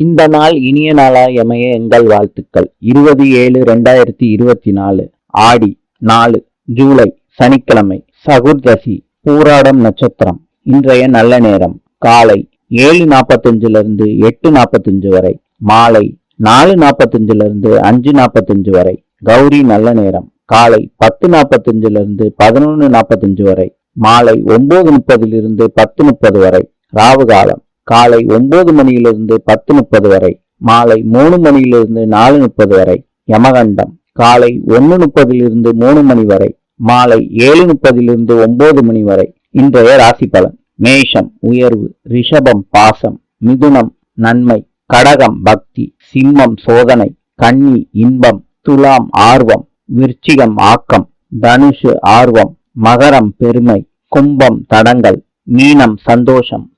இந்த நாள் இனிய நாளாய் அமைய எங்கள் வாழ்த்துக்கள். இருபது ஏழு ரெண்டாயிரத்தி இருபத்தி நாலு ஆடி நாலு ஜூலை சனிக்கிழமை சகுர்தசி பூராடம் நட்சத்திரம் இன்றைய நல்ல நேரம். காலை ஏழு நாற்பத்தஞ்சுல இருந்து எட்டு நாற்பத்தஞ்சு வரை மாலை நாலு நாற்பத்தஞ்சுல இருந்து அஞ்சு நாற்பத்தஞ்சு வரை கௌரி நல்ல நேரம். காலை பத்து நாற்பத்தஞ்சுல இருந்து நாற்பத்தஞ்சு வரை மாலை ஒன்பது முப்பதிலிருந்து பத்து முப்பது வரை ராவு காலம் காலை ஒன்பது மணியிலிருந்து பத்து முப்பது வரை மாலை மூணு மணியிலிருந்து நாலு முப்பது வரை யமகண்டம் காலை ஒன்று முப்பதிலிருந்து மூணு மணி வரை மாலை ஏழு முப்பதிலிருந்து ஒன்பது மணி வரை. இன்றைய ராசி பலன் மேஷம் உயர்வு ரிஷபம் பாசம் மிதுனம் நன்மை கடகம் பக்தி சிம்மம் சோதனை கன்னி இன்பம் துலாம் ஆர்வம் விருச்சிகம் ஆக்கம் தனுஷு ஆர்வம் மகரம் பெருமை கும்பம் தடங்கள் மீனம் சந்தோஷம்